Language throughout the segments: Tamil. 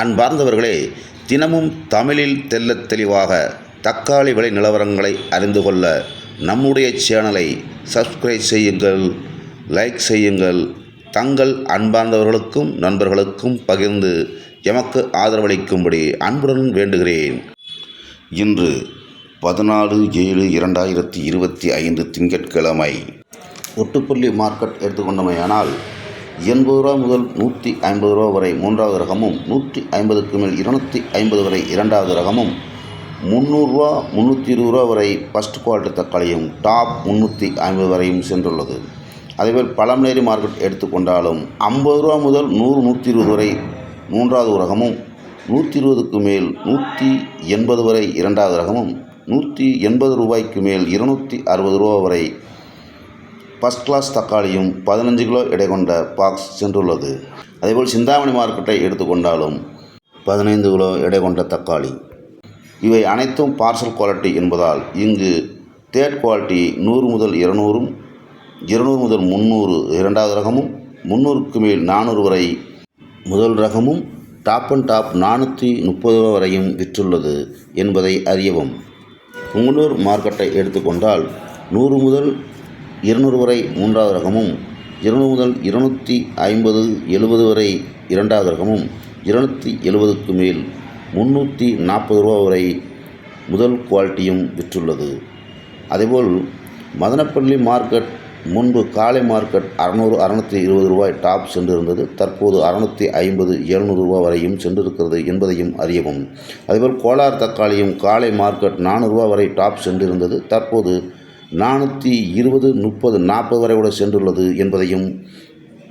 அன்பார்ந்தவர்களே தினமும் தமிழில் தெள்ளத் தெளிவாக தக்காளி விலை நிலவரங்களை அறிந்து கொள்ள நம்முடைய சேனலை சப்ஸ்கிரைப் செய்யுங்கள் லைக் செய்யுங்கள். தங்கள் அன்பார்ந்தவர்களுக்கும் நண்பர்களுக்கும் பகிர்ந்து எமக்கு ஆதரவளிக்கும்படி அன்புடன் வேண்டுகிறேன். இன்று பதினாலு ஏழு இரண்டாயிரத்தி இருபத்தி ஐந்து திங்கட்கிழமை. ஒட்டுப்பள்ளி மார்க்கெட் எடுத்துக்கொண்டமையானால் எண்பது ரூபா முதல் நூற்றி ஐம்பது ரூபா வரை மூன்றாவது ரகமும் நூற்றி ஐம்பதுக்கு மேல் இருநூற்றி ஐம்பது வரை இரண்டாவது ரகமும் முந்நூறுரூவா முந்நூற்றி இருபது ரூபா வரை ஃபஸ்ட் குவாலிட்டி தக்காளியும் டாப் முந்நூற்றி ஐம்பது வரையும் சென்றுள்ளது. அதேபோல் பழமநேரி மார்க்கெட் எடுத்துக்கொண்டாலும் ஐம்பது ரூபா முதல் நூறு நூற்றி இருபது வரை மூன்றாவது ரகமும் நூற்றி இருபதுக்கு மேல் நூற்றி எண்பது வரை இரண்டாவது ரகமும் நூற்றி எண்பது ரூபாய்க்கு மேல் இருநூற்றி அறுபது ரூபா வரை ஃபஸ்ட் கிளாஸ் தக்காளியும் பதினஞ்சு கிலோ எடை கொண்ட பாக்ஸ் சென்றுள்ளது. அதேபோல் சிந்தாமணி மார்க்கெட்டை எடுத்துக்கொண்டாலும் பதினைந்து கிலோ எடை கொண்ட தக்காளி. இவை அனைத்தும் பார்சல் குவாலிட்டி என்பதால் இங்கு தேர்ட் குவாலிட்டி நூறு முதல் இருநூறும் இருநூறு முதல் முந்நூறு இரண்டாவது ரகமும் முந்நூறுக்கு மேல் நானூறு வரை முதல் ரகமும் டாப் அண்ட் டாப் நானூற்றி முப்பது ரூபா வரையும் விற்றுள்ளது என்பதை அறியவும். புங்குனூர் மார்க்கெட்டை எடுத்துக்கொண்டால் நூறு முதல் இருநூறு வரை மூன்றாவது ரகமும் இருநூறு முதல் இருநூற்றி ஐம்பது எழுபது வரை இரண்டாவது ரகமும் இருநூற்றி எழுபதுக்கு மேல் முந்நூற்றி நாற்பது ரூபா வரை முதல் குவாலிட்டியும் விற்றுள்ளது. அதேபோல் மதனப்பள்ளி மார்க்கெட் முன்பு காலை மார்க்கெட் அறநூறு அறநூற்றி இருபது ரூபாய் டாப் சென்றிருந்தது. தற்போது அறநூற்றி ஐம்பது எழுநூறு ரூபாய் வரையும் சென்றிருக்கிறது என்பதையும் அறியவும். அதேபோல் கோலார் தக்காளியும் காலை மார்க்கெட் நானூறுரூவா வரை டாப் சென்றிருந்தது. தற்போது நானூற்றி இருபது முப்பது நாற்பது வரை கூட சென்றுள்ளது என்பதையும்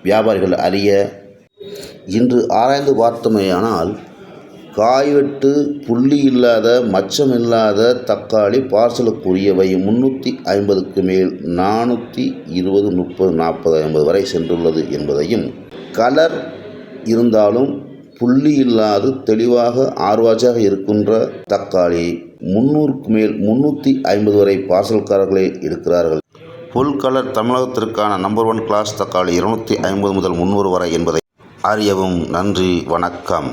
வியாபாரிகள் அறிய இன்று ஆராய்ந்து பார்த்தமையானால் காய்வெட்டு புள்ளி இல்லாத மச்சம் இல்லாத தக்காளி பார்சலுக்குரியவை முந்நூற்றி ஐம்பதுக்கு மேல் நானூற்றி இருபது முப்பது நாற்பது ஐம்பது வரை சென்றுள்ளது என்பதையும் கலர் இருந்தாலும் புள்ளி இல்லாது தெளிவாக ஆர்வாஜாக இருக்கின்ற தக்காளி முன்னூறுக்கு மேல் முன்னூற்றி ஐம்பது வரை பார்சல்காரர்களே இருக்கிறார்கள். ஃபுல் கலர் தமிழகத்திற்கான நம்பர் ஒன் கிளாஸ் தக்காளி இருநூற்றி ஐம்பது முதல் முந்நூறு வரை என்பதை அறியவும் நன்றி வணக்கம்.